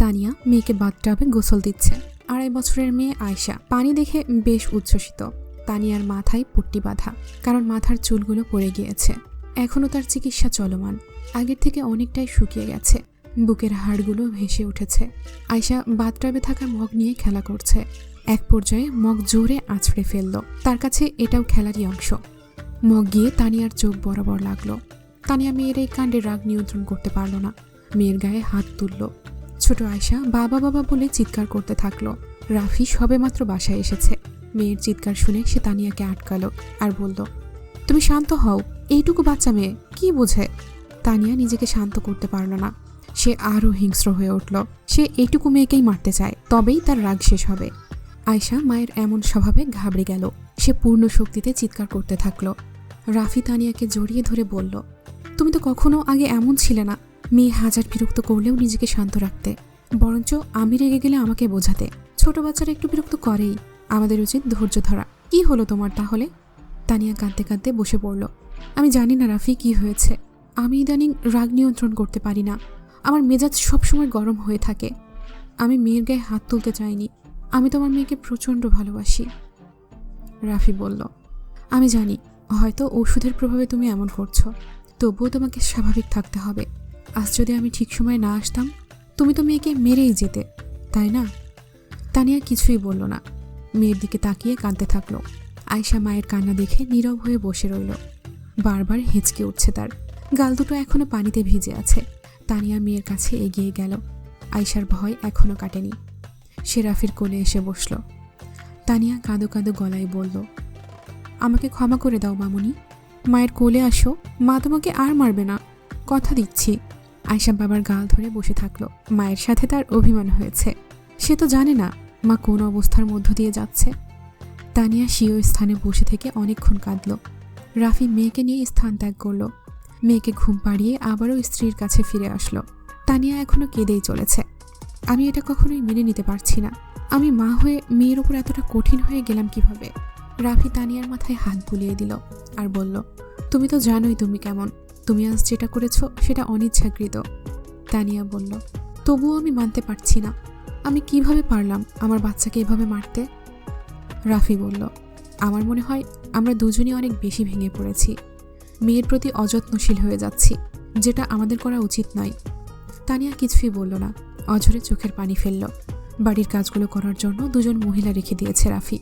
তানিয়া মেয়েকে বাথটাবে গোসল দিচ্ছে। আড়াই বছরের মেয়ে আয়সা পানি দেখে বেশ উচ্ছ্বসিত। তানিয়ার মাথায় পট্টি বাঁধা, কারণ মাথার চুলগুলো পড়ে গিয়েছে। এখনও তার চিকিৎসা চলমান। আগের থেকে অনেকটাই শুকিয়ে গেছে। বুকের হাড়গুলো ভেসে উঠেছে। আয়শা বাথটাবে থাকা মগ নিয়ে খেলা করছে। এক পর্যায়ে মগ জোরে আছড়ে ফেলল। তার কাছে এটাও খেলারই অংশ। মগ গিয়ে তানিয়ার চোখ বরাবর লাগল। তানিয়া মেয়ের এই কাণ্ডে রাগ নিয়ন্ত্রণ করতে পারল না। মেয়ের গায়ে হাত তুলল। ছোট আয়শা বাবা বাবা বলে চিৎকার করতে থাকল। রাফি সবেমাত্র বাসায় এসেছে। মেয়ের চিৎকার শুনে সে তানিয়াকে আটকালো আর বলল, তুমি শান্ত হও, এইটুকু বাচ্চা মেয়ে, কি বোঝে? তানিয়া নিজেকে শান্ত করতে পারল না। সে আরও হিংস্র হয়ে উঠল। সে এইটুকু মেয়েকেই মারতে চায়, তবেই তার রাগ শেষ হবে। আয়শা মায়ের এমন স্বভাবে ঘাবড়ে গেল। সে পূর্ণ শক্তিতে চিৎকার করতে থাকল। রাফি তানিয়াকে জড়িয়ে ধরে বলল, তুমি তো কখনো আগে এমন ছিলে না। মেয়ে হাজার বিরক্ত করলেও নিজেকে শান্ত রাখতে। বরঞ্চ আমি রেগে গেলে আমাকে বোঝাতে। ছোট বাচ্চারা একটু বিরক্ত করেই আমাদের উচিত ধৈর্য ধরা। কি হলো তোমার তাহলে? তানিয়া কাঁদতে কাঁদতে বসে পড়ল। আমি জানি না রাফি, কি হয়েছে। আমি ইদানিং রাগ নিয়ন্ত্রণ করতে পারি না। আমার মেজাজ সবসময় গরম হয়ে থাকে। আমি মেয়ের গায়ে হাত তুলতে চাইনি। আমি তোমার মেয়েকে প্রচণ্ড ভালোবাসি। রাফি বলল, আমি জানি, হয়তো ওষুধের প্রভাবে তুমি এমন করছ। তবুও তোমাকে স্বাভাবিক থাকতে হবে। আজ যদি আমি ঠিক সময়ে না আসতাম তুমি তো মেয়েকে মেরেই যেতে, তাই না? তানিয়া কিছুই বলল না। মেয়ের দিকে তাকিয়ে কাঁদতে থাকল। আয়শা মায়ের কান্না দেখে নীরব হয়ে বসে রইল। বারবার হেঁচকে উঠছে তার। গাল দুটো এখনও পানিতে ভিজে আছে। তানিয়া মেয়ের কাছে এগিয়ে গেল। আয়শার ভয় এখনও কাটেনি। সে রাফির কোলে এসে বসল। তানিয়া কাঁদো কাঁদো গলায় বলল, আমাকে ক্ষমা করে দাও মামুনি। মায়ের কোলে আসো। মা তোমাকে আর মারবে না। কথা দিচ্ছি। আয়সা বাবার গাল ধরে বসে থাকল। মায়ের সাথে তার অভিমান হয়েছে। সে তো জানে না মা কোন অবস্থার মধ্য দিয়ে যাচ্ছে। তানিয়া স্বীয় স্থানে বসে থেকে অনেকক্ষণ কাঁদল। রাফি মেয়েকে নিয়ে স্থান ত্যাগ করল। মেয়েকে ঘুম পাড়িয়ে আবারও স্ত্রীর কাছে ফিরে আসলো। তানিয়া এখনও কেঁদেই চলেছে। আমি এটা কখনোই মেনে নিতে পারছি না। আমি মা হয়ে মেয়ের ওপর এতটা কঠিন হয়ে গেলাম কীভাবে? রাফি তানিয়ার মাথায় হাত বুলিয়ে দিল আর বলল, তুমি তো জানোই তুমি কেমন। তুমি আজ যেটা করেছ সেটা অনিচ্ছাকৃত। তানিয়া বলল, তবুও আমি মানতে পারছি না। আমি কীভাবে পারলাম আমার বাচ্চাকে এভাবে মারতে? রাফি বলল, আমার মনে হয় আমরা দুজনই অনেক বেশি ভেঙে পড়েছি। মেয়ের প্রতি অযত্নশীল হয়ে যাচ্ছি, যেটা আমাদের করা উচিত নয়। তানিয়া কিছুই বলল না। অঝরে চোখের পানি ফেলল। বাড়ির কাজগুলো করার জন্য দুজন মহিলা রেখে দিয়েছে রাফি।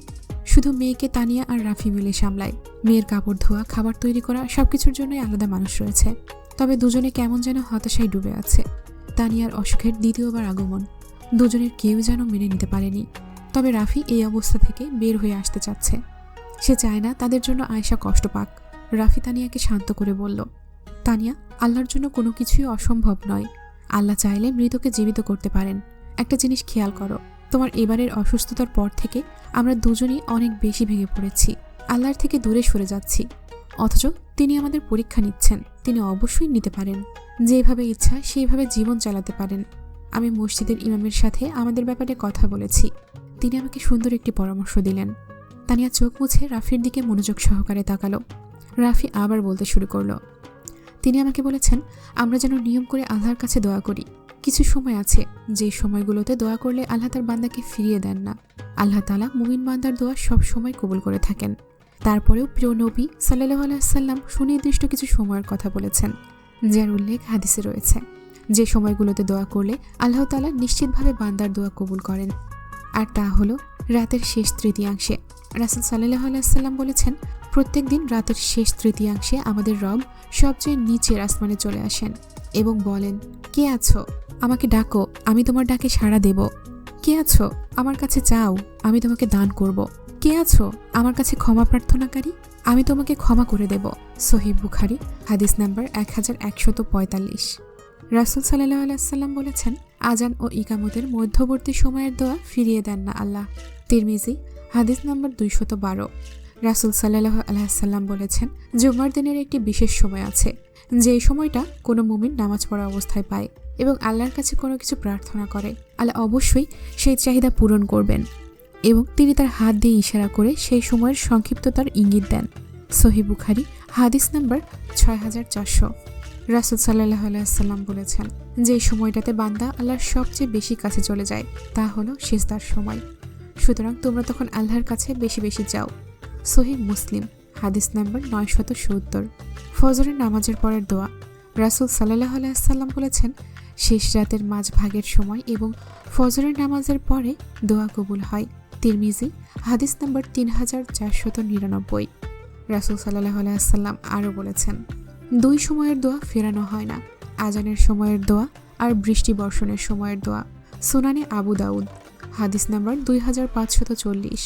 শুধু মেয়েকে তানিয়া আর রাফি মিলে সামলায়। মেয়ের কাপড়, ধোয়া, খাবার তৈরি করা সবকিছুর জন্যই আলাদা মানুষ রয়েছে। তবে দুজনে কেমন যেন হতাশায় ডুবে আছে। তানিয়ার অসুখের দ্বিতীয়বার আগমন। দুজনের কেউ যেন মেনে নিতে পারেনি। তবে রাফি এই অবস্থা থেকে বের হয়ে আসতে চাচ্ছে। সে চায় না তাদের জন্য আয়সা কষ্ট পাক। রাফি তানিয়াকে শান্ত করে বলল, তানিয়া, আল্লাহর জন্য কোনো কিছুই অসম্ভব নয়। আল্লাহ চাইলে মৃতকে জীবিত করতে পারেন। একটা জিনিস খেয়াল করো তোমার এবারের অসুস্থতার পর থেকে আমরা দুজনই অনেক বেশি ভেঙে পড়েছি। আল্লাহর থেকে দূরে সরে যাচ্ছি। অথচ তিনি আমাদের পরীক্ষা নিচ্ছেন। তিনি অবশ্যই নিতে পারেন। যেভাবে ইচ্ছা সেইভাবে জীবন চালাতে পারেন। আমি মসজিদের ইমামের সাথে আমাদের ব্যাপারে কথা বলেছি। তিনি আমাকে সুন্দর একটি পরামর্শ দিলেন। তানিয়া চোখ মুছে রাফির দিকে মনোযোগ সহকারে তাকালো। রাফি আবার বলতে শুরু করল। তিনি আমাকে বলেছেন, আমরা যেন নিয়ম করে আল্লাহর কাছে দোয়া করি। কিছু সময় আছে, যে সময়গুলোতে দোয়া করলে আল্লাহ তার বান্দাকে ফিরিয়ে দেন না। আল্লাহ তালা মুমিন বান্দার দোয়া সব সময় কবুল করে থাকেন। তারপরেও প্রিয় নবী সাল্লাহ আলাইসাল্লাম সুনির্দিষ্ট কিছু সময়ের কথা বলেছেন, যার উল্লেখ হাদিসে রয়েছে। যে সময়গুলোতে দোয়া করলে আল্লাহ তালা নিশ্চিতভাবে বান্দার দোয়া কবুল করেন। আর তা হলো রাতের শেষ তৃতীয়াংশে। রাসুল সাল্লাহ আলাইসাল্লাম বলেছেন প্রত্যেক দিন রাতের শেষ তৃতীয়াংশে আমাদের রব সবচেয়ে নিচের আসমানে চলে আসেন এবং বলেন, কে আছো? আমাকে ডাকো, আমি তোমার ডাকে সাড়া দেব। কে আছো? আমার কাছে চাও, আমি তোমাকে দান করব। কে আছো? আমার কাছে ক্ষমা প্রার্থনাকারী, আমি তোমাকে ক্ষমা করে দেব। সহিব বুখারি, হাদিস নাম্বার এক হাজার একশত পঁয়তাল্লিশ। রাসুল সাল্লাহ আলাইসাল্লাম বলেছেন, আজান ও ইকামতের মধ্যবর্তী সময়ের দোয়া ফিরিয়ে দেন না আল্লাহ। তিরমিজি, হাদিস নাম্বার দুইশত বারো। রাসুল সাল্লাহ আলাইসাল্লাম বলেছেন, জুমার দিনের একটি বিশেষ সময় আছে, যে সময়টা কোনো মুমিন নামাজ পড়া অবস্থায় পায় এবং আল্লাহর কাছে কোনো কিছু প্রার্থনা করে। আল্লাহ অবশ্যই সেই চাহিদা পূরণ করবেন এবং তিনি তার হাত দিয়ে ইশারা করে সেই সময়ের সংক্ষিপ্ততার ইঙ্গিত দেন। সহি বুখারি, হাদিস নাম্বার ছয় হাজার চারশো। রাসুল সাল্লাহ আলাইসাল্লাম বলেছেন, যে সময়টাতে বান্দা আল্লাহর সবচেয়ে বেশি কাছে চলে যায়, তা হলো শেষদার সময়। সুতরাং তোমরা তখন আল্লাহর কাছে বেশি বেশি যাও। সহি মুসলিম, হাদিস নাম্বার নয়শত সত্তর। ফজরের নামাজের পরের দোয়া। রাসুল সাল্লাহ আলাইসাল্লাম বলেছেন, শেষ রাতের মাঝ ভাগের সময় এবং ফজরের নামাজের পরে দোয়া কবুল হয়। তিরমিজি, হাদিস নাম্বার তিন হাজার চারশত নিরানব্বই। রাসুল সাল্লাহ আলাইসাল্লাম আরও বলেছেন, দুই সময়ের দোয়া ফেরানো হয় না। আজানের সময়ের দোয়া আর বৃষ্টি বর্ষণের সময়ের দোয়া। সোনানে আবু দাউদ, হাদিস নাম্বার দুই হাজার পাঁচশত চল্লিশ।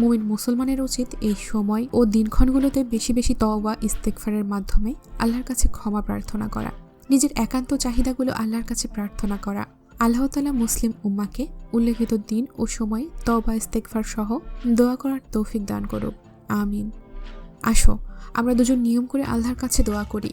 মুমিন মুসলমানের উচিত এই সময় ও দিনক্ষণগুলোতে বেশি বেশি তওবা ইস্তেকফারের মাধ্যমে আল্লাহর কাছে ক্ষমা প্রার্থনা করা। নিজের একান্ত চাহিদাগুলো আল্লাহর কাছে প্রার্থনা করা। আল্লাহ তালা মুসলিম উম্মাকে উল্লেখিত দিন ও সময়ে তওবা ইস্তেকফার সহ দোয়া করার তৌফিক দান করুক। আমিন। আসো, আমরা দুজন নিয়ম করে আল্লাহর কাছে দোয়া করি।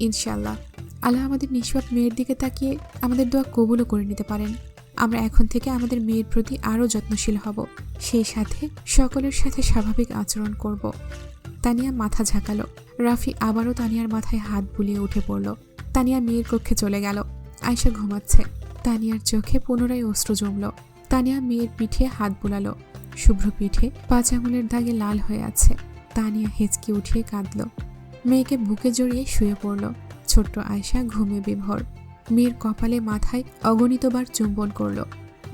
ইনশাআল্লাহ। আল্লাহ আমাদের নিষ্পাপ মেয়ের দিকে তাকিয়ে আমাদের দোয়া কবুলও করে নিতে পারেন। আমরা এখন থেকে আমাদের মেয়ের প্রতি আরও যত্নশীল হব। সেই সাথে সকলের সাথে স্বাভাবিক আচরণ করব। তানিয়া মাথা ঝাঁকালো। রাফি আবারও তানিয়ার মাথায় হাত বুলিয়ে উঠে পড়ল। তানিয়া মেয়ের কক্ষে চলে গেল। আয়সা ঘুমাচ্ছে। তানিয়ার চোখে পুনরায় অস্ত্র জমল। তানিয়া মেয়ের পিঠে হাত বুলালো। শুভ্র পিঠে পাঁচ আঙুলের দাগে লাল হয়ে আছে। তানিয়া হেঁচকি উঠিয়ে কাঁদল। মেয়েকে বুকে জড়িয়ে শুয়ে পড়ল। ছোট্ট আয়সা ঘুমে বিভোর। মেয়ের কপালে মাথায় অগণিতবার চুম্বন করল।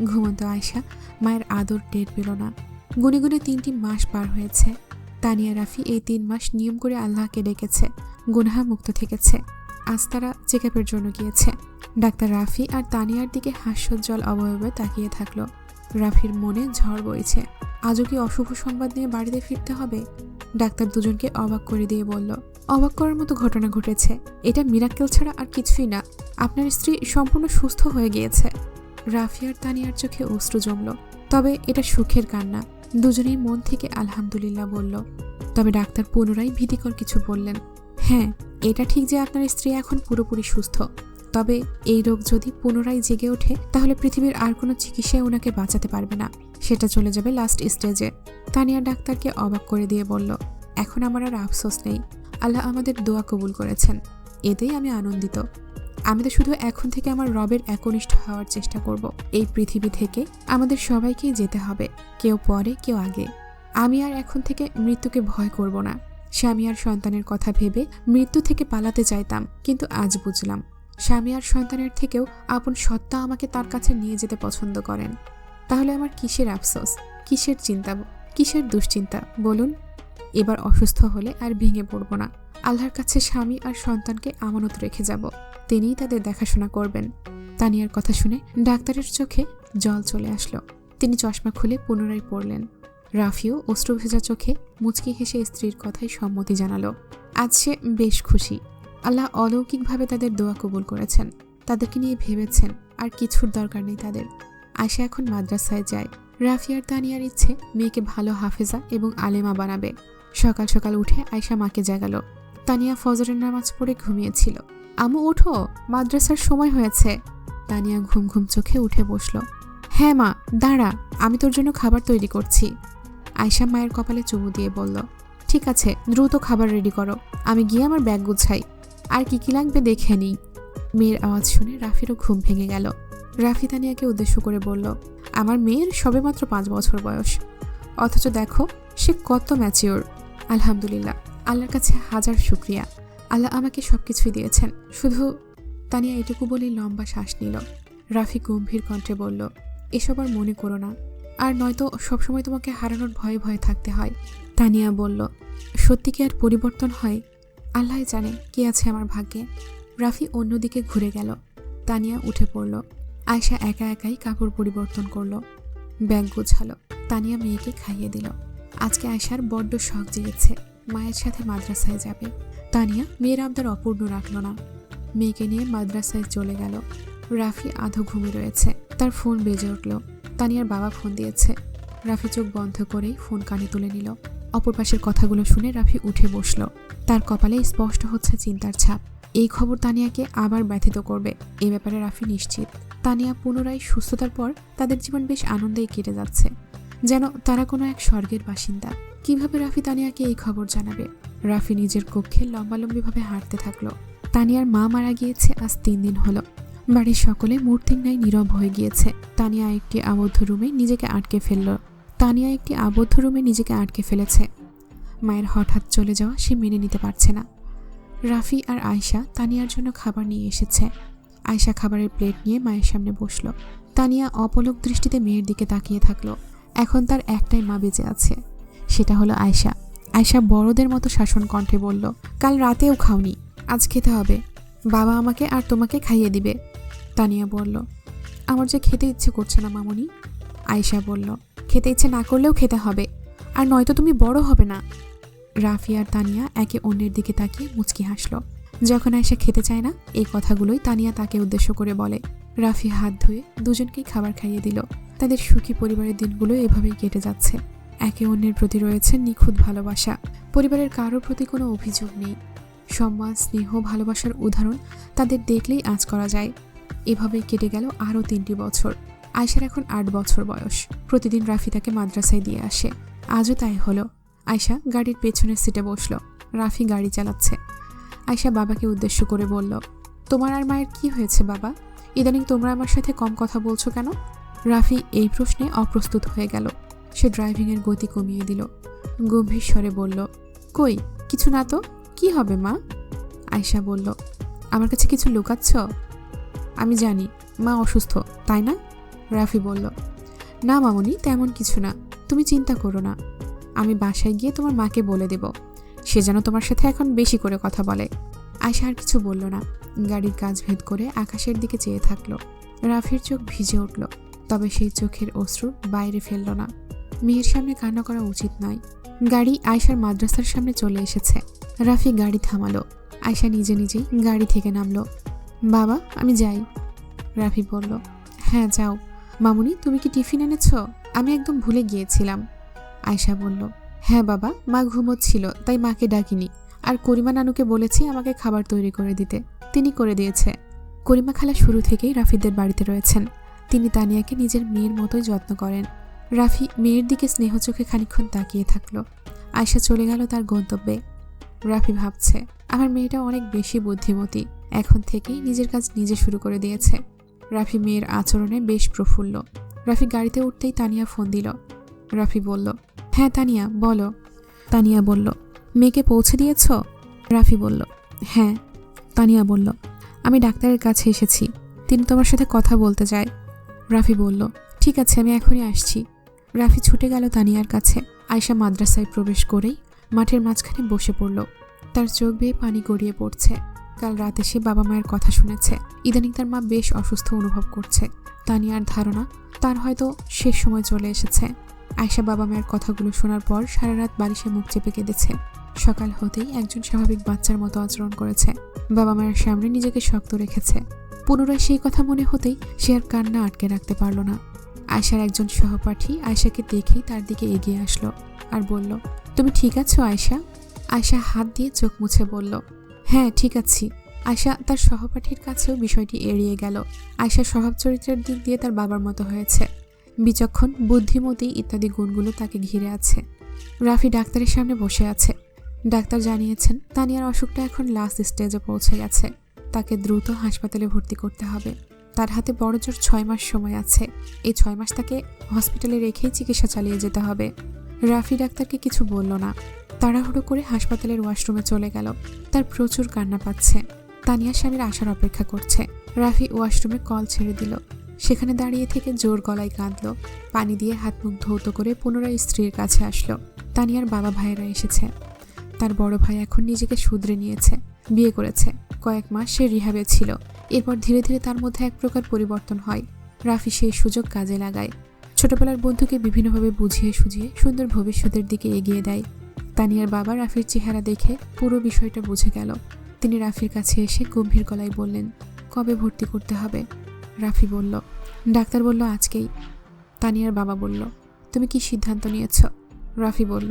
ঘুমন্ত আয়সা মায়ের আদর টের পেল না। গুনে গুনে তিনটি মাস পার হয়েছে। তানিয়া রাফি এই তিন মাস নিয়ম করে আল্লাহকে ডেকেছে। গুনহা মুক্ত থেকেছে। আজ তারা চেক জন্য গিয়েছে। ডাক্তার রাফি আর তানিয়ার দিকে হাস্যোজ্জ্বল অবয়বে তাকিয়ে থাকল। রাফির মনে ঝড় বইছে। আজও কি অশুভ সংবাদ নিয়ে বাড়িতে ফিরতে হবে? ডাক্তার দুজনকে অবাক করে দিয়ে বলল, অবাক করার মতো ঘটনা ঘটেছে। এটা মিরাক্কেল ছাড়া আর কিছুই না। আপনার স্ত্রী সম্পূর্ণ সুস্থ হয়ে গিয়েছে। রাফিয়ার তানিয়ার চোখে অশ্রু জমল। তবে এটা সুখের কান্না। দুজনেই মন থেকে আলহামদুলিল্লাহ বলল। তবে ডাক্তার পুনরায় ভীতিকর কিছু বললেন হ্যাঁ এটা ঠিক যে আপনার স্ত্রী এখন পুরোপুরি সুস্থ। তবে এই রোগ যদি পুনরায় জেগে ওঠে, তাহলে পৃথিবীর আর কোনো চিকিৎসায় ওনাকে বাঁচাতে পারবে না। সেটা চলে যাবে লাস্ট স্টেজে তানিয়া ডাক্তারকে অবাক করে দিয়ে বলল, এখন আমার আর আফসোস নেই। আল্লাহ আমাদের দোয়া কবুল করেছেন। এতেই আমি আনন্দিত। আমি তো শুধু এখন থেকে আমার রবের একনিষ্ঠ হওয়ার চেষ্টা করব। এই পৃথিবী থেকে আমাদের সবাইকেই যেতে হবে, কেউ পরে, কেউ আগে। আমি আর এখন থেকে মৃত্যুকে ভয় করব না। স্বামী আর সন্তানের কথা ভেবে মৃত্যু থেকে পালাতে চাইতাম, কিন্তু আজ বুঝলাম, স্বামী আর সন্তানের থেকেও আপন সত্তা আমাকে তার কাছে নিয়ে যেতে পছন্দ করেন। তাহলে আমার কিসের আফসোস? কিসের চিন্তা কিসের দুশ্চিন্তা? বলুন। এবার অসুস্থ হলে আর ভেঙে পড়ব না। আল্লাহর কাছে স্বামী আর সন্তানকে আমানত রেখে যাব। তিনিই তাদের দেখাশোনা করবেন। তানিয়ার কথা শুনে ডাক্তারের চোখে জল চলে আসলো। তিনি চশমা খুলে পুনরায় পড়লেন। রাফিও অশ্রু ভেজা চোখে মুচকি হেসে স্ত্রীর কথায় সম্মতি জানালো। আজ সে বেশ খুশি। আল্লাহ অলৌকিকভাবে তাদের দোয়া কবুল করেছেন। তাদেরকে নিয়ে ভেবেছেন, আর কিছুর দরকার নেই তাদের। আয়সা এখন মাদ্রাসায় যায়। রাফিয়ার তানিয়ার ইচ্ছে, মেয়েকে ভালো হাফেজা এবং আলেমা বানাবে। সকাল সকাল উঠে আয়সা মাকে জাগালো। তানিয়া ফজরের নামাজ পড়ে ঘুমিয়েছিল। আমু, ওঠো, মাদ্রাসার সময় হয়েছে। তানিয়া ঘুম ঘুম চোখে উঠে বসল। হ্যাঁ মা, দাঁড়া, আমি তোর জন্য খাবার তৈরি করছি। আয়সা মায়ের কপালে চুমু দিয়ে বলল, ঠিক আছে, দ্রুত খাবার রেডি করো। আমি গিয়ে আমার ব্যাগ গুছাই। আর কি কি লাগবে দেখে নিই। মেয়ের আওয়াজ শুনে রাফিরও ঘুম ভেঙে গেল। রাফি তানিয়াকে উদ্দেশ্য করে বলল, আমার মেয়ের সবেমাত্র পাঁচ বছর বয়স। অথচ দেখো, সে কত ম্যাচিওর আলহামদুলিল্লাহ, আল্লাহর কাছে হাজার শুক্রিয়া। আল্লাহ আমাকে সব কিছুই দিয়েছেন। শুধু তানিয়া এটুকু বলেই লম্বা শ্বাস নিল। রাফি গম্ভীর কণ্ঠে বলল, এসব আর মনে করো না। আর নয়তো সবসময় তোমাকে হারানোর ভয়ে ভয়ে থাকতে হয়। তানিয়া বলল, সত্যি কি আর পরিবর্তন হয়? আল্লাহ জানে কি আছে আমার ভাগ্যে। রাফি অন্যদিকে ঘুরে গেল। তানিয়া উঠে পড়ল। আয়সা একা একাই কাপড় পরিবর্তন করল। ব্যাগ গোছালো। তানিয়া মেয়েকে খাইয়ে দিল। আজকে আয়সার বড্ড শখ জেগেছে। মায়ের সাথে মাদ্রাসায় যাবে। তানিয়া মেয়ের আবদার অপূর্ণ রাখল না। মেয়েকে নিয়ে মাদ্রাসায় চলে গেল। রাফি আধো ঘুমে রয়েছে। তার ফোন বেজে উঠল। তানিয়ার বাবা ফোন দিয়েছে। রাফি চোখ বন্ধ করেই ফোন কানে তুলে নিল। অপর পাশের কথাগুলো শুনে রাফি উঠে বসল। তার কপালে স্পষ্ট হচ্ছে চিন্তার ছাপ। এই খবর তানিয়াকে আবার ব্যথিত করবে। এ ব্যাপারে রাফি নিশ্চিত। তানিয়া পুনরায় সুস্থতার পর তাদের জীবন বেশ আনন্দেই কেটে যাচ্ছে। যেন তারা কোনো এক স্বর্গের বাসিন্দা। কীভাবে রাফি তানিয়াকে এই খবর জানাবে? রাফি নিজের কক্ষে লম্বালম্বিভাবে হাঁটতে থাকল। তানিয়ার মা মারা গিয়েছে আজ তিন দিন হলো। বাড়ির সকলে মূর্তির ন্যায় নীরব হয়ে গিয়েছে। তানিয়া একটি আবদ্ধ রুমে নিজেকে আটকে ফেলল। তানিয়া একটি আবদ্ধ রুমে নিজেকে আটকে ফেলেছে। মায়ের হঠাৎ চলে যাওয়া সে মেনে নিতে পারছে না। রাফি আর আয়শা তানিয়ার জন্য খাবার নিয়ে এসেছে। আয়শা খাবারের প্লেট নিয়ে মায়ের সামনে বসল। তানিয়া অপলক দৃষ্টিতে মেয়ের দিকে তাকিয়ে থাকল। এখন তার একটাই মা বেঁচে আছে, সেটা হলো আয়শা। আয়শা বড়দের মতো শাসন কণ্ঠে বলল, কাল রাতেও খাওনি, আজ খেতে হবে। বাবা আমাকে আর তোমাকে খাইয়ে দিবে। তানিয়া বলল, আমার যে খেতে ইচ্ছে করছে না মামুনি। আয়শা বলল, খেতে ইচ্ছে না করলেও খেতে হবে, আর নয়তো তুমি বড় হবে না। রাফি আর তানিয়া একে অন্যের দিকে তাকিয়ে মুচকি হাসলো। যখন আয়শা খেতে চায় না, এই কথাগুলোই তানিয়া তাকে উদ্দেশ্য করে বলে। রাফি হাত ধুয়ে দুজনকেই খাবার খাইয়ে দিল। তাদের সুখী পরিবারের দিনগুলো এভাবেই কেটে যাচ্ছে। একে অন্যের প্রতি রয়েছে নিখুঁত ভালোবাসা। পরিবারের কারোর প্রতি কোনো অভিযোগ নেই। সম্মান, স্নেহ, ভালোবাসার উদাহরণ তাদের দেখলেই আঁচ করা যায়। এভাবেই কেটে গেল আরও তিনটি বছর। আয়সার এখন আট বছর বয়স। প্রতিদিন রাফি তাকে মাদ্রাসায় দিয়ে আসে। আজও তাই হলো। আয়শা গাড়ির পেছনের সিটে বসল। রাফি গাড়ি চালাচ্ছে। আয়শা বাবাকে উদ্দেশ্য করে বলল, তোমার আর মায়ের কি হয়েছে বাবা? ইদানিং তোমরা আমার সাথে কম কথা বলছো কেন? রাফি এই প্রশ্নে অপ্রস্তুত হয়ে গেল। সে ড্রাইভিংয়ের গতি কমিয়ে দিল। গম্ভীর স্বরে বলল, কই, কিছু না তো? কি হবে মা? আয়শা বলল, আমার কাছে কিছু লুকাচ্ছ? আমি জানি, মা অসুস্থ, তাই না? রাফি বলল, না মামনি, তেমন কিছু না। তুমি চিন্তা করো না। আমি বাসায় গিয়ে তোমার মাকে বলে দেব। সে যেন তোমার সাথে এখন বেশি করে কথা বলে। আয়শা আর কিছু বলল না। গাড়ির কাজ ভেদ করে আকাশের দিকে চেয়ে থাকল। রাফির চোখ ভিজে উঠল, তবে সেই চোখের অশ্রু বাইরে ফেলল না। মেয়ের সামনে কান্না করা উচিত নয়। গাড়ি আয়শার মাদ্রাসার সামনে চলে এসেছে। রাফি গাড়ি থামালো। আয়শা নিজে নিজেই গাড়ি থেকে নামলো। বাবা, আমি যাই। রাফি বলল। হ্যাঁ যাও। মামুনি, তুমি কি টিফিন এনেছ? আমি একদম ভুলে গিয়েছিলাম। আয়শা বলল। হ্যাঁ বাবা, মা ঘুমোচ্ছিল, তাই মাকে ডাকিনি। আর করিমা নানুকে বলেছি আমাকে খাবার তৈরি করে দিতে। তিনি করে দিয়েছে। করিমা খালা শুরু থেকেই রাফিদের বাড়িতে রয়েছেন। তিনি তানিয়াকে নিজের মেয়ের মতোই যত্ন করেন। রাফি মেয়ের দিকে স্নেহ চোখে খানিক্ষণ তাকিয়ে থাকল। আয়সা চলে গেল তার গন্তব্যে। রাফি ভাবছে, আমার মেয়েটা অনেক বেশি বুদ্ধিমতী। এখন থেকেই নিজের কাজ নিজে শুরু করে দিয়েছে। রাফি মেয়ের আচরণে বেশ প্রফুল্ল। রাফি গাড়িতে উঠতেই তানিয়া ফোন দিল। রাফি বলল হ্যাঁ তানিয়া, বলো। তানিয়া বলল, মেয়েকে পৌঁছে দিয়েছ? রাফি বলল হ্যাঁ। তানিয়া বলল, আমি ডাক্তারের কাছে এসেছি। তিনি তোমার সাথে কথা বলতে চায় রাফি বলল, ঠিক আছে, আমি এখনই আসছি। রাফি ছুটে গেল তানিয়ার কাছে। আয়শা মাদ্রাসায় প্রবেশ করেই মাঠের মাঝখানে বসে পড়ল। তার চোখ বেয়ে পানি গড়িয়ে পড়ছে। কাল রাতে সে বাবা মায়ের কথা শুনেছে। ইদানিং তার মা বেশ অসুস্থ অনুভব করছে। তানিয়ার ধারণা, তার হয়তো শেষ সময় চলে এসেছে। আয়শা বাবা মায়ের কথাগুলো শোনার পর সারা রাত বালিশে মুখ চেপে কেঁদেছে। সকাল হতেই একজন স্বাভাবিক বাচ্চার মতো আচরণ করেছে। বাবা মায়ের সামনে নিজেকে শক্ত রেখেছে। পুনরায় সেই কথা মনে হতেই সে আর কান্না আটকে রাখতে পারল না। আয়শার একজন সহপাঠী আয়শাকে দেখেই তার দিকে এগিয়ে আসলো আর বলল, তুমি ঠিক আছো আয়শা? আয়শা হাত দিয়ে চোখ মুছে বলল হ্যাঁ ঠিক আছি। আয়শা তার সহপাঠীর কাছেও বিষয়টি এড়িয়ে গেল। আয়শা স্বভাব চরিত্রের দিক দিয়ে তার বাবার মতো হয়েছে। বিচক্ষণ, বুদ্ধিমতী ইত্যাদি গুণগুলো তাকে ঘিরে আছে। রাফি ডাক্তারের সামনে বসে আছে। ডাক্তার জানিয়েছেন, তানিয়ার অসুখটা এখন লাস্ট স্টেজে পৌঁছে গেছে। তাকে দ্রুত হাসপাতালে ভর্তি করতে হবে। তার হাতে বড় জোর ছয় মাস সময় আছে। এই ছয় মাস তাকে হসপিটালে রেখেই চিকিৎসা চালিয়ে যেতে হবে। রাফি ডাক্তারকে কিছু বলল না। তাড়াহুড়ো করে হাসপাতালের ওয়াশরুমে চলে গেল। তার প্রচুর কান্না পাচ্ছে। তানিয়া স্বামীর আসার অপেক্ষা করছে। রাফি ওয়াশরুমে কল ছেড়ে দিল। সেখানে দাঁড়িয়ে থেকে জোর গলায় কাঁদল, পানি দিয়ে হাত মুখ ধৌত করে পুনরায় স্ত্রীর কাছে আসলো। তানিয়ার বাবা ভাইয়েরা এসেছে। তার বড় ভাই এখন নিজেকে শুধরে নিয়েছে, বিয়ে করেছে। কয়েক মাস সে রিহাবে ছিল। এরপর ধীরে ধীরে তার মধ্যে এক প্রকার পরিবর্তন হয়। রাফি সেই সুযোগ কাজে লাগায়। ছোটবেলার বন্ধুকে বিভিন্নভাবে বুঝিয়ে সুঝিয়ে সুন্দর ভবিষ্যতের দিকে এগিয়ে দেয়। তানিয়ার বাবা রাফির চেহারা দেখে পুরো বিষয়টা বুঝে গেল। তিনি রাফির কাছে এসে গম্ভীর গলায় বললেন, কবে ভর্তি করতে হবে? রাফি বলল, ডাক্তার বলল আজকেই। তানিয়ার বাবা বলল, তুমি কি সিদ্ধান্ত নিয়েছ? রাফি বলল,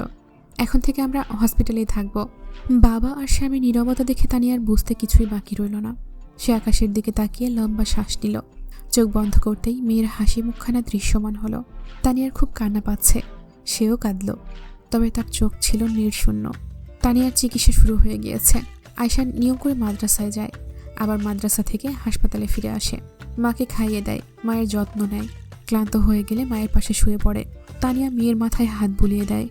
এখন থেকে আমরা হসপিটালেই থাকব। বাবা আর স্বামী নীরবতা দেখে তানিয়ার বুঝতে কিছুই বাকি রইল না। সে আকাশের দিকে তাকিয়ে লম্বা শ্বাস নিল। চোখ বন্ধ করতেই মেয়ের হাসি মুখখানা দৃশ্যমান হলো। তানিয়ার খুব কান্না পাচ্ছে। সেও কাঁদল, তবে তার চোখ ছিল নির্শূন্য। তানিয়ার চিকিৎসা শুরু হয়ে গিয়েছে। আয়শা নিয়ম করে মাদ্রাসায় যায়, আবার মাদ্রাসা থেকে হাসপাতালে ফিরে আসে। মাকে খাইয়ে দেয়, মায়ের যত্ন নেয়। ক্লান্ত হয়ে গেলে মায়ের পাশে শুয়ে পড়ে। তানিয়া মেয়ের মাথায় হাত বুলিয়ে দেয়।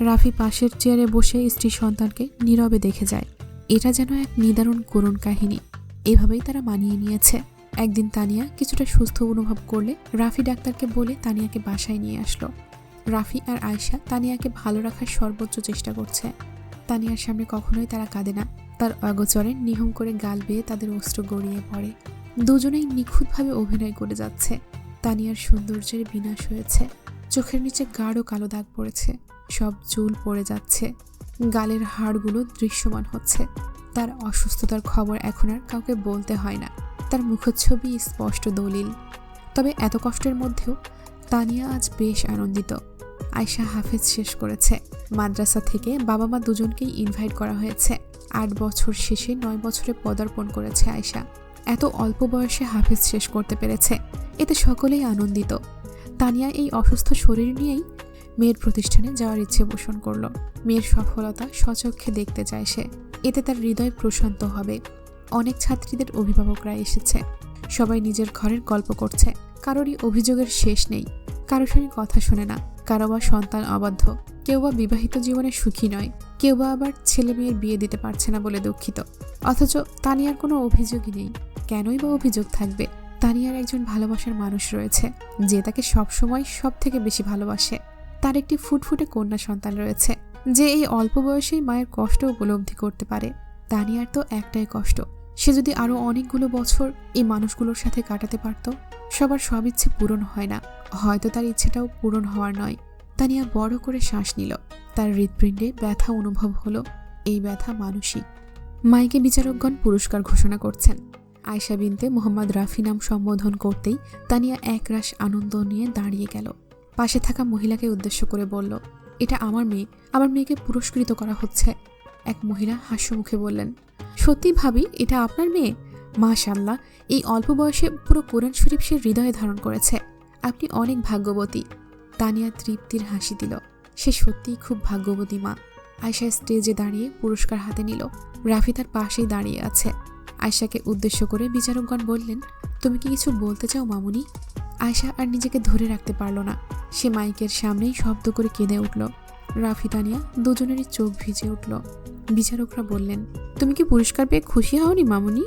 রাফি পাশের চেয়ারে বসে স্ত্রী সন্তানকে নীরবে দেখে যায়। এটা যেন এক নিদারুণ করুণ কাহিনী। এভাবেই তারা মানিয়ে নিয়েছে। একদিন তানিয়া কিছুটা সুস্থ অনুভব করলে রাফি ডাক্তারকে বলে তানিয়াকে বাসায় নিয়ে আসলো। রাফি আর আয়শা তানিয়াকে ভালো রাখার সর্বোচ্চ চেষ্টা করছে। তানিয়ার সামনে কখনোই তারা কাঁদে না। তার অগচরে নিহম করে গাল বেয়ে তাদের অস্ত্র গড়িয়ে পড়ে। দুজনেই নিখুঁতভাবে অভিনয় করে যাচ্ছে। তানিয়ার সৌন্দর্যের বিনাশ হয়েছে। চোখের নিচে গাঢ় কালো দাগ পড়েছে। সব চুল পড়ে যাচ্ছে। গালের হাড়গুলো দৃশ্যমান হচ্ছে। তার অসুস্থতার খবর এখন আর কাউকে বলতে হয় না। তার মুখচ্ছবি স্পষ্ট দলিল। তবে এত কষ্টের মধ্যেও তানিয়া আজ বেশ আনন্দিত। আয়শা হাফেজ শেষ করেছে। মাদ্রাসা থেকে বাবা মা দুজনকেই ইনভাইট করা হয়েছে। আট বছর শেষে নয় বছরে পদার্পণ করেছে আয়শা। এত অল্প বয়সে হাফেজ শেষ করতে পেরেছে। এতে সকলেই আনন্দিত। তানিয়া এই অসুস্থ শরীর নিয়েই মেয়ের প্রতিষ্ঠানে যাওয়ার ইচ্ছে পোষণ করল। মেয়ের সফলতা স্বচক্ষে দেখতে চায় সে। এতে তার হৃদয় প্রশান্ত হবে। অনেক ছাত্রীদের অভিভাবকরা এসেছে। সবাই নিজের ঘরের গল্প করছে। কারোরই অভিযোগের শেষ নেই। কারও সঙ্গে কথা শোনে না। কারও বা সন্তান অবাধ্য। কেউ বা বিবাহিত জীবনে সুখী নয়। কেউ বা আবার ছেলে মেয়ের বিয়ে দিতে পারছে না বলে দুঃখিত। অথচ তানিয়ার কোনো অভিযোগই নেই। কেনই বা অভিযোগ থাকবে? তানিয়ার একজন ভালোবাসার মানুষ রয়েছে, যে তাকে সবসময় সব থেকে বেশি ভালোবাসে। তার একটি ফুটফুটে কন্যা সন্তান রয়েছে, যে এই অল্প বয়সেই মায়ের কষ্ট উপলব্ধি করতে পারে। তানিয়ার তো একটাই কষ্ট, সে যদি আরও অনেকগুলো বছর এই মানুষগুলোর সাথে কাটাতে পারত, সবার সব ইচ্ছে পূরণ হয় না। হয়তো তার ইচ্ছেটাও পূরণ হওয়ার নয়। তানিয়া বড় করে শ্বাস নিল। তার হৃৎপিণ্ডে ব্যথা অনুভব হলো। এই ব্যথা মানসিক। মাইকে বিচারকগণ পুরস্কার ঘোষণা করছেন। আয়শা বিনতে মোহাম্মদ রাফি নাম সম্বোধন করতেই তানিয়া একরাশ আনন্দ নিয়ে দাঁড়িয়ে গেল। পাশে থাকা মহিলাকে উদ্দেশ্য করে বলল, এটা আমার মেয়ে। আমার মেয়েকে পুরস্কৃত করা হচ্ছে। এক মহিলা হাস্যমুখে বললেন, সত্যি ভাবি, এটা আপনার মেয়ে? মাশাল্লাহ এই অল্প বয়সে পুরো কোরআন শরীফ সে হৃদয়ে ধারণ করেছে। আপনি অনেক ভাগ্যবতী। তানিয়া তৃপ্তির হাসি দিল, সে সত্যিই খুব ভাগ্যবতী মা। আয়শা স্টেজে দাঁড়িয়ে পুরস্কার হাতে নিল। রাফি তার পাশেই দাঁড়িয়ে আছে। আয়শাকে উদ্দেশ্য করে বিচারকগণ বললেন, তুমি কি কিছু বলতে চাও মামুনি? আয়শা আর নিজেকে ধরে রাখতে পারল না। সে মাইকের সামনেই শব্দ করে কেঁদে উঠল। রাফি, তানিয়া দুজনেরই চোখ ভিজে উঠল। বিচারকরা বললেন, তুমি কি পুরস্কার পেয়ে খুশি হওনি মামুনি?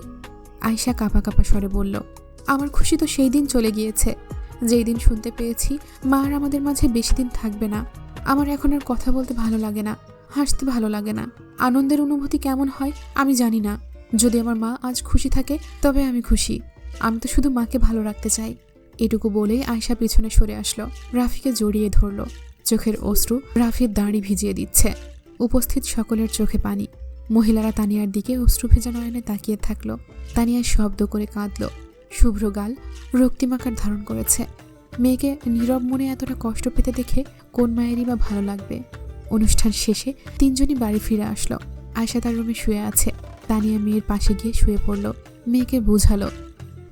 আয়শা কাঁপা কাঁপা স্বরে বলল, আমার খুশি তো সেই দিন চলে গিয়েছে। যেই দিন শুনতে পেয়েছি, মা আর আমাদের মাঝে বেশি দিন থাকবে না। আমার এখন আর কথা বলতে ভালো লাগে না, হাসতে ভালো লাগে না। আনন্দের অনুভূতি কেমন হয় আমি জানি না। যদি আমার মা আজ খুশি থাকে, তবে আমি খুশি। আমি তো শুধু মাকে ভালো রাখতে চাই। এটুকু বলেই আয়শা পিছনে সরে আসলো। রাফিকে জড়িয়ে ধরল। চোখের অশ্রু রাফির দাড়ি ভিজিয়ে দিচ্ছে। উপস্থিত সকলের চোখে পানি। মহিলারা তানিয়ার দিকে অশ্রু ভেজা নয়নে তাকিয়ে থাকল। তানিয়া শব্দ করে কাঁদল। শুভ্র গাল রক্তিমাকার ধারণ করেছে। মেয়েকে নীরব মনে এতটা কষ্ট পেতে দেখে কোন মায়েরই বা ভালো লাগবে। অনুষ্ঠান শেষে তিনজনই বাড়ি ফিরে আসলো। আয়শা তার রুমে শুয়ে আছে। তানিয়া মেয়ের পাশে গিয়ে শুয়ে পড়ল। মেয়েকে বুঝালো,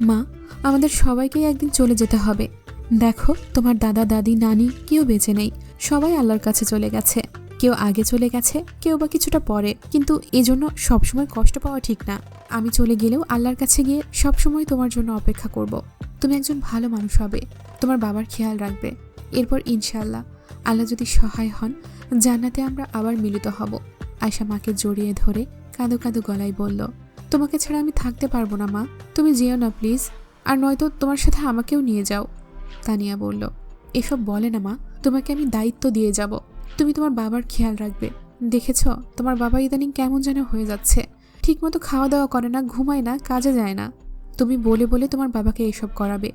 মা, আমাদের সবাইকেই একদিন চলে যেতে হবে। দেখো, তোমার দাদা, দাদি, নানি কেউ বেঁচে নেই। সবাই আল্লাহর কাছে চলে গেছে। কেউ আগে চলে গেছে, কেউ বা কিছুটা পরে। কিন্তু এজন্য সবসময় কষ্ট পাওয়া ঠিক না। আমি চলে গেলেও আল্লাহর কাছে গিয়ে সবসময় তোমার জন্য অপেক্ষা করব। তুমি একজন ভালো মানুষ হবে। তোমার বাবার খেয়াল রাখবে। এরপর ইনশাল্লাহ আল্লাহ যদি সহায় হন, জান্নাতে আমরা আবার মিলিত হব। আয়সা মাকে জড়িয়ে ধরে কাঁদো কাঁদো গলায় বলল, তোমাকে ছাড়া আমি থাকতে পারব না, মা। তুমি যেও না, প্লিজ। আর নয়তো তোমার সাথে আমাকেও নিয়ে যাও। তানিয়া বলল, এসব বলে না, মা। তোমাকে আমি দায়িত্ব দিয়ে যাব। তুমি তোমার বাবার খেয়াল রাখবে। দেখেছ, তোমার বাবা ইদানিং কেমন যেন হয়ে যাচ্ছে। ঠিকমতো খাওয়া দাওয়া করে না, ঘুমায় না, কাজে যায় না। তুমি বলে বলে তোমার বাবাকে এসব করাবে।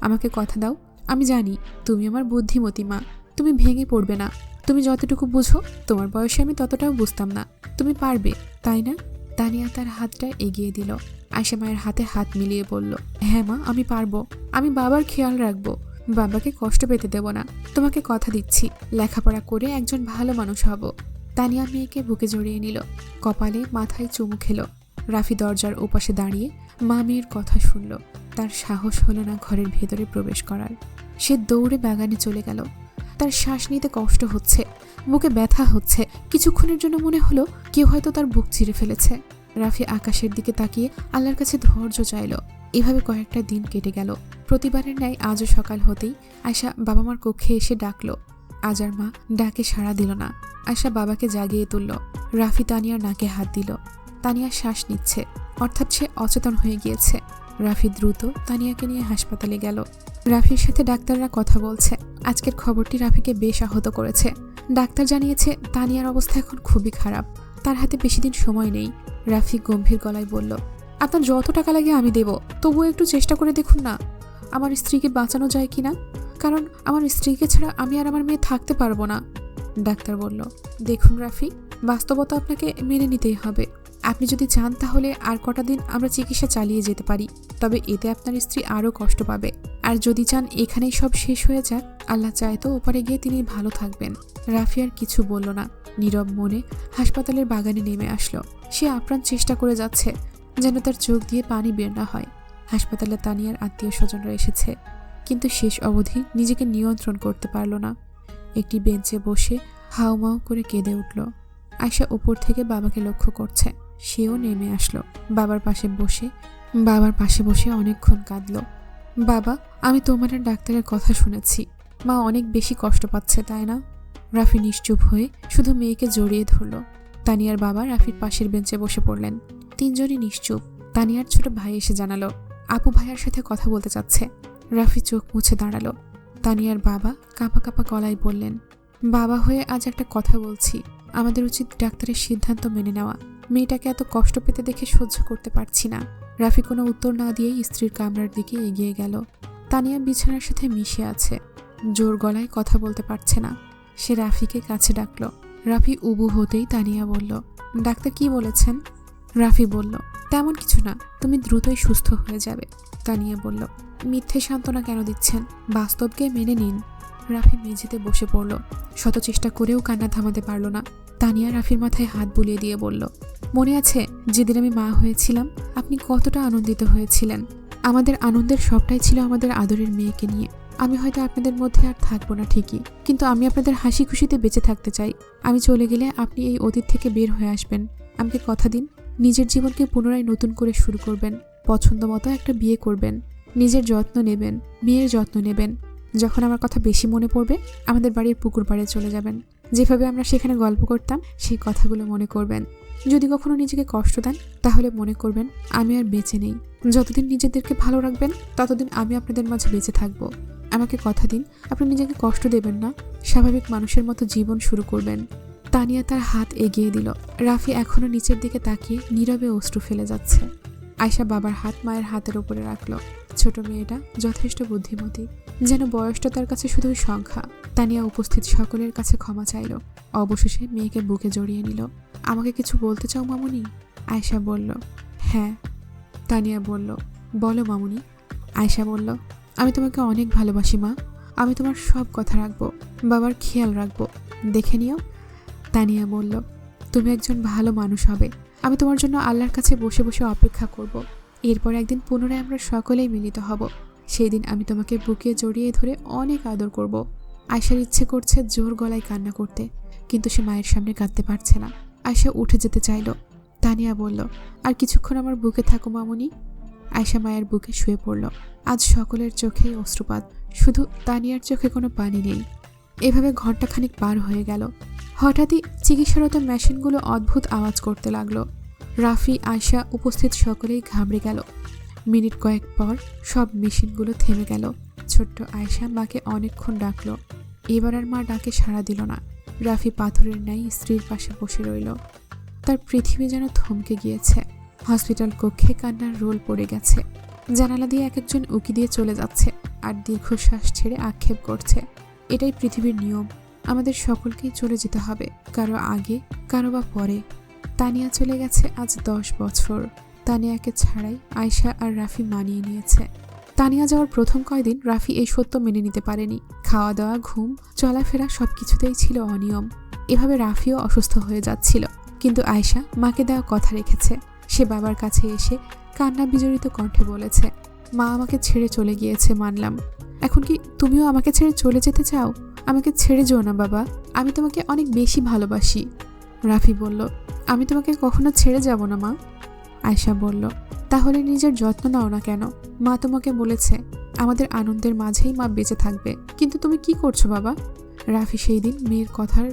আমাকে কথা দাও, আমি জানি, তুমি আমার বুদ্ধিমতী, মা। তুমি ভেঙে পড়বে না। তুমি যতটুকু বুঝো, তোমার বয়সে আমি ততটাও বুঝতাম না। তুমি পারবে, তাই না? তানিয়া তার হাতটা এগিয়ে দিল। আয়সা মায়ের হাতে হাত মিলিয়ে বলল হ্যাঁ মা, আমি পারব। আমি বাবার খেয়াল রাখব। বাবাকে কষ্ট পেতে দেব না। তোমাকে কথা দিচ্ছি। লেখাপড়া করে একজন ভালো মানুষ হব। তানিয়া মেয়েকে বুকে জড়িয়ে নিল। কপালে মাথায় চুমু খেলো। রাফি দরজার ওপাশে দাঁড়িয়ে মা মেয়ের কথা শুনল। তার সাহস হলো না ঘরের ভেতরে প্রবেশ করার। সে দৌড়ে বাগানে চলে গেল। তার শ্বাস নিতে কষ্ট হচ্ছে, বুকে ব্যথা হচ্ছে। কিছুক্ষণের জন্য মনে হলো কেউ হয়তো তার বুক চিরে ফেলেছে। রাফি আকাশের দিকে তাকিয়ে আল্লাহর কাছে ধৈর্য চাইল। এভাবে কয়েকটা দিন কেটে গেল। প্রতিবারের ন্যায় আজও সকাল হতেই আয়সা বাবা মার কক্ষে এসে ডাকলো। আজ আর মা ডাকে সাড়া দিল না। আয়সা বাবাকে জাগিয়ে তুলল। রাফি তানিয়ার নাকে হাত দিল। তানিয়া শ্বাস নিচ্ছে, অর্থাৎ সে অচেতন হয়ে গিয়েছে। রাফি দ্রুত তানিয়াকে নিয়ে হাসপাতালে গেল। রাফির সাথে ডাক্তাররা কথা বলছে। আজকের খবরটি রাফিকে বেশ আহত করেছে। ডাক্তার জানিয়েছে, তানিয়ার অবস্থা এখন খুবই খারাপ। তার হাতে বেশি দিন সময় নেই। রাফি গম্ভীর গলায় বলল, আপনার যত টাকা লাগে আমি দেব। তবুও একটু চেষ্টা করে দেখুন না, আমার স্ত্রীকে বাঁচানো যায় কি না? কারণ আমার স্ত্রীকে ছাড়া আমি আর আমার মেয়ে থাকতে পারব না। ডাক্তার বলল, দেখুন রাফি, বাস্তবতা আপনাকে মেনে নিতেই হবে। আপনি যদি চান তাহলে আর কটা দিন আমরা চিকিৎসা চালিয়ে যেতে পারি, তবে এতে আপনার স্ত্রী আরও কষ্ট পাবে। আর যদি চান এখানেই সব শেষ হয়ে যাক, আল্লাহ চায় তো ওপারে গিয়ে তিনি ভালো থাকবেন। রাফিয়ার কিছু বলল না। নীরব মনে হাসপাতালের বাগানে নেমে আসলো। সে আপ্রাণ চেষ্টা করে যাচ্ছে, যেন তার চোখ দিয়ে পানি বের না হয়। হাসপাতালে তানিয়ার আত্মীয় স্বজনরা এসেছে, কিন্তু শেষ অবধি নিজেকে নিয়ন্ত্রণ করতে পারল না। একটি বেঞ্চে বসে হাউমাউ করে কেঁদে উঠল। আয়সা উপর থেকে বাবাকে লক্ষ্য করছে। সেও নেমে আসলো। বাবার পাশে বসে, বাবার পাশে বসে অনেকক্ষণ কাঁদল। বাবা, আমি তোমার ডাক্তারের কথা শুনেছি। মা অনেক বেশি কষ্ট পাচ্ছে, তাই না? রাফি নিশ্চুপ হয়ে শুধু মেয়েকে জড়িয়ে ধরল। তানিয়ার বাবা রাফির পাশের বেঞ্চে বসে পড়লেন। তিনজনই নিশ্চুপ। তানিয়ার ছোট ভাই এসে জানালো, আপু ভাইয়ার সাথে কথা বলতে চাচ্ছে। রাফি চোখ মুছে দাঁড়াল। তানিয়ার বাবা কাঁপা কাঁপা গলায় বললেন, বাবা হয়ে আজ একটা কথা বলছি। আমাদের উচিত ডাক্তারের সিদ্ধান্ত মেনে নেওয়া। মেয়েটাকে এত কষ্ট পেতে দেখে সহ্য করতে পারছি না। রাফি কোনো উত্তর না দিয়েই স্ত্রীর কামরার দিকে এগিয়ে গেল। তানিয়া বিছানার সাথে মিশে আছে। জোর গলায় কথা বলতে পারছে না। সে রাফিকে কাছে ডাকলো। রাফি উবু হতেই তানিয়া বলল, ডাক্তার কি বলেছেন? রাফি বলল, তেমন কিছু না, তুমি দ্রুতই সুস্থ হয়ে যাবে। তানিয়া বলল, মিথ্যে সান্ত্বনা কেন দিচ্ছেন? বাস্তবকে মেনে নিন। রাফি মেঝেতে বসে পড়ল। শত চেষ্টা করেও কান্না থামাতে পারল না। তানিয়া রাফির মাথায় হাত বুলিয়ে দিয়ে বলল, মনে আছে, যেদিন আমি মা হয়েছিলাম, আপনি কতটা আনন্দিত হয়েছিলেন। আমাদের আনন্দের সবটাই ছিল আমাদের আদরের মেয়েকে নিয়ে। আমি হয়তো আপনাদের মধ্যে আর থাকব না ঠিকই, কিন্তু আমি আপনাদের হাসি খুশিতে বেঁচে থাকতে চাই। আমি চলে গেলে আপনি এই অতীত থেকে বের হয়ে আসবেন। আমাকে কথা দিন, নিজের জীবনকে পুনরায় নতুন করে শুরু করবেন। পছন্দ মতো একটা বিয়ে করবেন। নিজের যত্ন নেবেন মেয়ের যত্ন নেবেন। যখন আমার কথা বেশি মনে পড়বে, আমাদের বাড়ির পুকুর পাড়ে চলে যাবেন। যেভাবে আমরা সেখানে গল্প করতাম, সেই কথাগুলো মনে করবেন। যদি কখনো নিজেকে কষ্ট দেন, তাহলে মনে করবেন, আমি আর বেঁচে নেই। যতদিন নিজেদেরকে ভালো রাখবেন, ততদিন আমি আপনাদের মাঝে বেঁচে থাকব। আমাকে কথা দিন, আপনি নিজেকে কষ্ট দেবেন না। স্বাভাবিক মানুষের মতো জীবন শুরু করবেন। তানিয়া তার হাত এগিয়ে দিল। রাফি এখনও নিচের দিকে তাকিয়ে নীরবে অশ্রু ফেলে যাচ্ছে। আয়সা বাবার হাত মায়ের হাতের উপরে রাখল। ছোট মেয়েটা যথেষ্ট বুদ্ধিমতী। যেন বয়সটা তার কাছে শুধুই সংখ্যা। তানিয়া উপস্থিত সকলের কাছে ক্ষমা চাইল। অবশেষে মেয়েকে বুকে জড়িয়ে নিল। আমাকে কিছু বলতে চাও মামুনি? আয়সা বলল। হ্যাঁ। তানিয়া বলল। বলো মামুনি। আয়সা বলল। আমি তোমাকে অনেক ভালোবাসি মা। আমি তোমার সব কথা রাখব। বাবার খেয়াল রাখব। দেখে নিও। তানিয়া বলল। তুমি একজন ভালো মানুষ হবে। আমি তোমার জন্য আল্লাহর কাছে বসে বসে অপেক্ষা করব। এরপর একদিন পুনরায় আমরা সকলেই মিলিত হব। সেই দিন আমি তোমাকে বুকে জড়িয়ে ধরে অনেক আদর করব। আয়সার ইচ্ছে করছে জোর গলায় কান্না করতে, কিন্তু সে মায়ের সামনে কাঁদতে পারছে না। আয়সা উঠে যেতে চাইল। তানিয়া বলল, আর কিছুক্ষণ আমার বুকে থাকো মামুনি। আয়সা মায়ের বুকে শুয়ে পড়ল। আজ সকলের চোখেই অশ্রুপাত, শুধু তানিয়ার চোখে কোনো পানি নেই। এভাবে ঘন্টাখানিক পার হয়ে গেল। হঠাৎই চিকিৎসারত মেশিনগুলো অদ্ভুত আওয়াজ করতে লাগল। রাফি আয়সা উপস্থিত সকলেই ঘাবড়ে গেল। মিনিট কয়েক পর সব মেশিনগুলো থেমে গেল। ছোট্ট আয়সা মাকে অনেকক্ষণ ডাকলো। এবার আর মা ডাকে সাড়া দিল না। রাফি পাথরের ন্যায় স্ত্রীর পাশে বসে রইল। তার পৃথিবী যেন থমকে গিয়েছে। হসপিটাল কক্ষে কান্নার রোল পড়ে গেছে। জানালা দিয়ে এক একজন উকি দিয়ে চলে যাচ্ছে আর দীর্ঘশ্বাস ছেড়ে আক্ষেপ করছে। এটাই পৃথিবীর নিয়ম। আমাদের সকলকেই চলে যেতে হবে, কারও আগে, কারও বা পরে। তানিয়া চলে গেছে আজ দশ বছর। তানিয়াকে ছাড়াই আয়শা আর রাফি মানিয়ে নিয়েছে। তানিয়া যাওয়ার প্রথম কয়দিন রাফি এই সত্য মেনে নিতে পারেনি। খাওয়া দাওয়া ঘুম, চলাফেরা সব কিছুতেই ছিল অনিয়ম। এভাবে রাফিও অসুস্থ হয়ে যাচ্ছিল। কিন্তু আয়শা মাকে দেওয়া কথা রেখেছে। সে বাবার কাছে এসে কান্না বিজড়িত কণ্ঠে বলেছে, মা আমাকে ছেড়ে চলে গিয়েছে, মানলাম। এখন কি তুমিও আমাকে ছেড়ে চলে যেতে চাও? আমাকে ছেড়ে যেও না, বাবা। আমি তোমাকে অনেক বেশি ভালোবাসি। রাফি বলল, আমি তোমাকে কখনো ছেড়ে যাব না, মা। আয়সা বলল, তাহলে নিজের যত্ন নাও না কেন? মা তোমাকে বলেছে, আমাদের আনন্দের মাঝেই মা বেঁচে থাকবে। কিন্তু তুমি কি করছ, বাবা? রাফি সেই দিন মেয়ের কথার,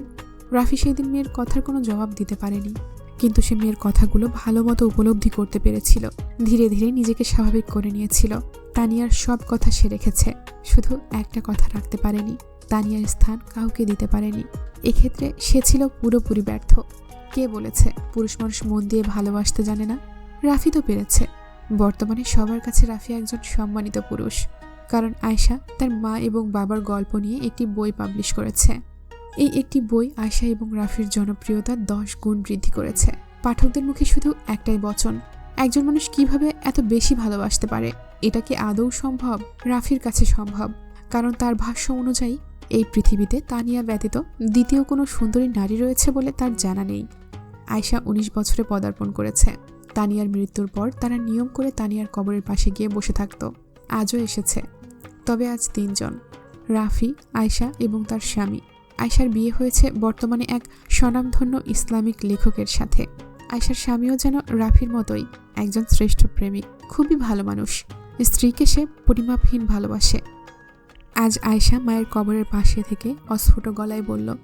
রাফি সেই দিন মেয়ের কথার কোনো জবাব দিতে পারেনি। কিন্তু সে মেয়ের কথাগুলো ভালো মতো উপলব্ধি করতে পেরেছিল। ধীরে ধীরে নিজেকে স্বাভাবিক করে নিয়েছিল। তানিয়ার সব কথা সে রেখেছে। শুধু একটা কথা রাখতে পারেনি। তানিয়ার স্থান কাউকে দিতে পারেনি। এক্ষেত্রে সে ছিল পুরোপুরি ব্যর্থ। কে বলেছে, পুরুষ মানুষ মন দিয়ে ভালোবাসতে জানে না? রাফি তো পেরেছে। বর্তমানে সবার কাছে রাফি একজন সম্মানিত পুরুষ। কারণ আয়শা তার মা এবং বাবার গল্প নিয়ে একটি বই পাবলিশ করেছে। এই একটি বই আয়শা এবং রাফির জনপ্রিয়তা দশ গুণ বৃদ্ধি করেছে। পাঠকদের মুখে শুধু একটাই বচন, একজন মানুষ কীভাবে এত বেশি ভালোবাসতে পারে? এটা কি আদৌ সম্ভব? রাফির কাছে সম্ভব, কারণ তার ভাষ্য অনুযায়ী, এই পৃথিবীতে তানিয়া ব্যতীত দ্বিতীয় কোনো সুন্দরী নারী রয়েছে বলে তার জানা নেই। আয়শা উনিশ বছরে পদার্পণ করেছে। তানিয়ার মৃত্যুর পর তারা নিয়ম করে তানিয়ার কবরের পাশে গিয়ে বসে থাকত। আজও এসেছে। তবে আজ তিনজন, রাফি, আয়শা এবং তার স্বামী। আয়শার বিয়ে হয়েছে বর্তমানে এক স্বনামধন্য ইসলামিক লেখকের সাথে। আয়শার স্বামীও যেন রাফির মতোই, একজন শ্রেষ্ঠ প্রেমিক, খুবই ভালো মানুষ। স্ত্রীকে সে পরিমাপহীন ভালোবাসে। আজ আয়শা মায়ের কবরের পাশে থেকে অস্ফুট গলায় বলল,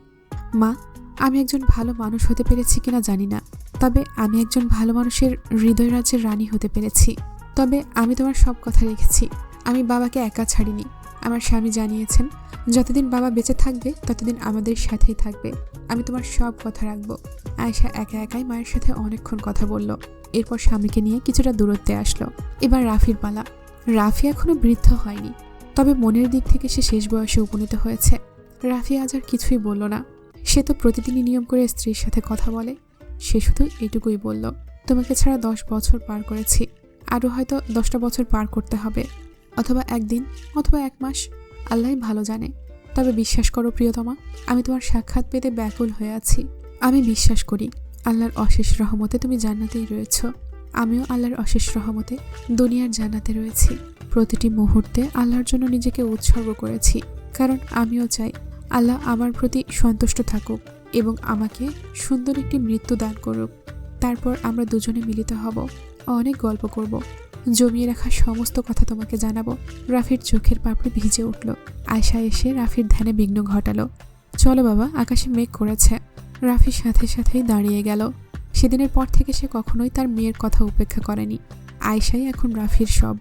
মা, আমি একজন ভালো মানুষ হতে পেরেছি কিনা জানি না। তবে আমি একজন ভালো মানুষের হৃদয় রাজ্যের রানী হতে পেরেছি। তবে আমি তোমার সব কথা রেখেছি। আমি বাবাকে একা ছাড়িনি। আমার স্বামী জানিয়েছেন, যতদিন বাবা বেঁচে থাকবে, ততদিন আমাদের সাথেই থাকবে। আমি তোমার সব কথা রাখব। আয়শা একা একাই মায়ের সাথে অনেকক্ষণ কথা বলল। এরপর স্বামীকে নিয়ে কিছুটা দূরত্বে আসলো। এবার রাফির পালা। রাফি এখনও বৃদ্ধ হয়নি, তবে মনের দিক থেকে সে শেষ বয়সে উপনীত হয়েছে। রাফি আজ আর কিছুই বলল না। সে তো প্রতিদিনই নিয়ম করে স্ত্রীর সাথে কথা বলে। সে শুধু এটুকুই বলল, তোমাকে ছাড়া দশ বছর পার করেছি। আরও হয়তো দশটা বছর পার করতে হবে। অথবা একদিন অথবা এক মাস, আল্লাহ ভালো জানে। তবে বিশ্বাস করো প্রিয়তমা, আমি তোমার সাক্ষাৎ পেতে ব্যাকুল হয়ে আছি। আমি বিশ্বাস করি, আল্লাহর অশেষ রহমতে তুমি জান্নাতেই রয়েছ। আমিও আল্লাহর অশেষ রহমতে দুনিয়ার জান্নাতে রয়েছি। প্রতিটি মুহূর্তে আল্লাহর জন্য নিজেকে উৎসর্গ করেছি, কারণ আমিও চাই আল্লাহ আমার প্রতি সন্তুষ্ট থাকুক এবং আমাকে সুন্দর একটি মৃত্যু দান করুক। তারপর আমরা দুজনে মিলিত হব, অনেক গল্প করব জমিয়ে রাখা সমস্ত কথা তোমাকে জানাব। রাফির চোখের পাপড়ি ভিজে উঠল। আয়সা এসে রাফির ধ্যানে বিঘ্ন ঘটালো। চলো বাবা, আকাশে মেঘ করেছে। রাফির সাথে সাথেই দাঁড়িয়ে গেল। সেদিনের পর থেকে সে কখনোই তার মেয়ের কথা উপেক্ষা করেনি। আয়সাই এখন রাফির সব।